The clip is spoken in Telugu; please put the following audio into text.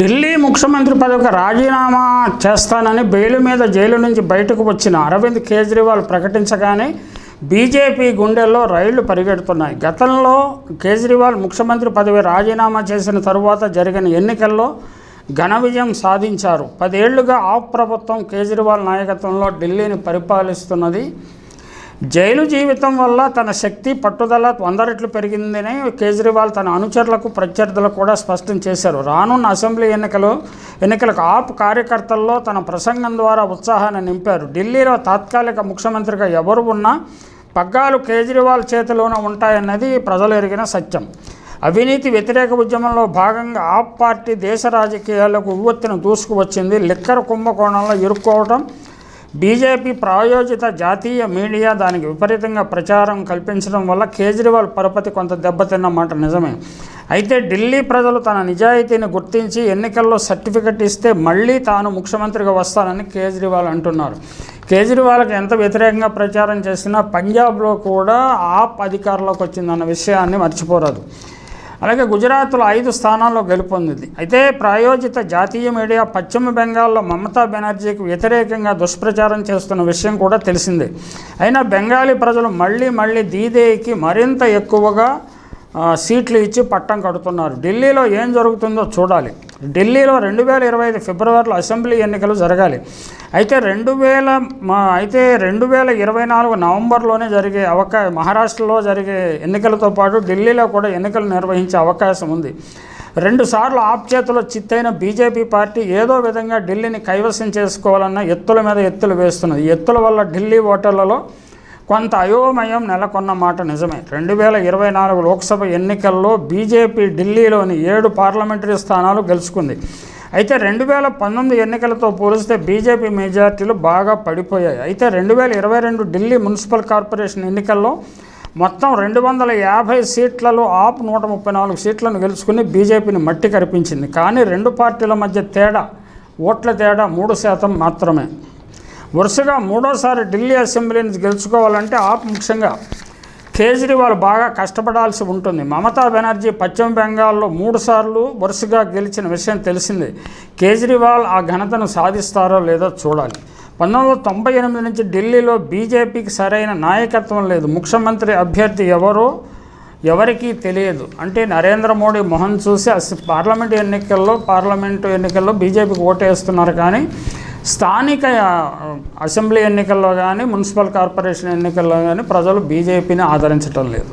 ఢిల్లీ ముఖ్యమంత్రి పదవికి రాజీనామా చేస్తానని బెయిల్ మీద జైలు నుంచి బయటకు వచ్చిన అరవింద్ కేజ్రీవాల్ ప్రకటించగానే బీజేపీ గుండెల్లో రైళ్ళు పరిగెడుతున్నాయి. గతంలో కేజ్రీవాల్ ముఖ్యమంత్రి పదవి రాజీనామా చేసిన తరువాత జరిగిన ఎన్నికల్లో ఘన విజయం సాధించారు. పదేళ్ళుగా ఆప్ ప్రభుత్వం కేజ్రీవాల్ నాయకత్వంలో ఢిల్లీని పరిపాలిస్తున్నది జైలు జీవితం వల్ల తన శక్తి పట్టుదల వంద రెట్లు పెరిగిందని కేజ్రీవాల్ తన అనుచరులకు ప్రత్యర్థులకు కూడా స్పష్టం చేశారు. రానున్న అసెంబ్లీ ఎన్నికలు ఎన్నికలకు ఆప్ కార్యకర్తల్లో తన ప్రసంగం ద్వారా ఉత్సాహాన్ని నింపారు. ఢిల్లీలో తాత్కాలిక ముఖ్యమంత్రిగా ఎవరు ఉన్నా పగ్గాలు కేజ్రీవాల్ చేతిలోనే ఉంటాయన్నది ప్రజలు ఎరిగిన సత్యం. అవినీతి వ్యతిరేక ఉద్యమంలో భాగంగా ఆప్ పార్టీ దేశ రాజకీయాలకు ఉవ్వెత్తున దూసుకువచ్చింది. లిక్కర్ కుంభకోణంలో ఇరుక్కోవడం బీజేపీ ప్రాయోజిత జాతీయ మీడియా దానికి విపరీతంగా ప్రచారం కల్పించడం వల్ల కేజ్రీవాల్ పరపతి కొంత దెబ్బతిన్నమాట నిజమే. అయితే ఢిల్లీ ప్రజలు తన నిజాయితీని గుర్తించి ఎన్నికల్లో సర్టిఫికెట్ ఇస్తే మళ్ళీ తాను ముఖ్యమంత్రిగా వస్తానని కేజ్రీవాల్ అంటున్నారు. కేజ్రీవాల్కి ఎంత వ్యతిరేకంగా ప్రచారం చేసినా పంజాబ్లో కూడా ఆప్ అధికారంలోకి వచ్చిందన్న విషయాన్ని మర్చిపోరాదు. అలాగే గుజరాత్లో ఐదు స్థానాల్లో గెలుపొందింది. అయితే ప్రాయోజిత జాతీయ మీడియా పశ్చిమ బెంగాల్లో మమతా బెనర్జీకి వ్యతిరేకంగా దుష్ప్రచారం చేస్తున్న విషయం కూడా తెలిసిందే. అయినా బెంగాలీ ప్రజలు మళ్ళీ మళ్ళీ దీదేకి మరింత ఎక్కువగా సీట్లు ఇచ్చి పట్టం కడుతున్నారు. ఢిల్లీలో ఏం జరుగుతుందో చూడాలి. ఢిల్లీలో రెండు వేల ఇరవై ఐదు ఫిబ్రవరిలో అసెంబ్లీ ఎన్నికలు జరగాలి. అయితే రెండు వేల మా అయితే రెండు వేల ఇరవై నాలుగు నవంబర్లోనే జరిగే అవకా మహారాష్ట్రలో జరిగే ఎన్నికలతో పాటు ఢిల్లీలో కూడా ఎన్నికలు నిర్వహించే అవకాశం ఉంది. రెండుసార్లు ఆప్ చేతిలో చిత్తైన బీజేపీ పార్టీ ఏదో విధంగా ఢిల్లీని కైవసం చేసుకోవాలన్న ఎత్తుల మీద ఎత్తులు వేస్తున్నది. ఎత్తుల వల్ల ఢిల్లీ ఓటర్లలో కొంత అయోమయం నెలకొన్న మాట నిజమే. రెండు వేల ఇరవై నాలుగు లోక్సభ ఎన్నికల్లో బీజేపీ ఢిల్లీలోని ఏడు పార్లమెంటరీ స్థానాలు గెలుచుకుంది. అయితే రెండు వేల పంతొమ్మిది ఎన్నికలతో పోలిస్తే బీజేపీ మెజార్టీలు బాగా పడిపోయాయి. అయితే రెండు వేల ఇరవై రెండు ఢిల్లీ మున్సిపల్ కార్పొరేషన్ ఎన్నికల్లో మొత్తం రెండు వందల యాభై సీట్లలో ఆప్ నూట ముప్పై నాలుగు సీట్లను గెలుచుకుని బీజేపీని మట్టి కరిపించింది. కానీ రెండు పార్టీల మధ్య తేడా ఓట్ల తేడా మూడు శాతం మాత్రమే. వరుసగా మూడోసారి ఢిల్లీ అసెంబ్లీని గెలుచుకోవాలంటే ఆప్ ముఖ్యంగా కేజ్రీవాల్ బాగా కష్టపడాల్సి ఉంటుంది. మమతా బెనర్జీ పశ్చిమ బెంగాల్లో మూడుసార్లు వరుసగా గెలిచిన విషయం తెలిసిందే. కేజ్రీవాల్ ఆ ఘనతను సాధిస్తారో లేదో చూడాలి. పంతొమ్మిది వందల తొంభై ఎనిమిది నుంచి ఢిల్లీలో బీజేపీకి సరైన నాయకత్వం లేదు. ముఖ్యమంత్రి అభ్యర్థి ఎవరో ఎవరికీ తెలియదు. అంటే నరేంద్ర మోడీ మొహం చూసి అస పార్లమెంట్ ఎన్నికల్లో పార్లమెంటు ఎన్నికల్లో బీజేపీకి ఓటేస్తున్నారు కానీ స్థానిక అసెంబ్లీ ఎన్నికల్లో కానీ మున్సిపల్ కార్పొరేషన్ ఎన్నికల్లో కానీ ప్రజలు బీజేపీని ఆదరించటం లేదు.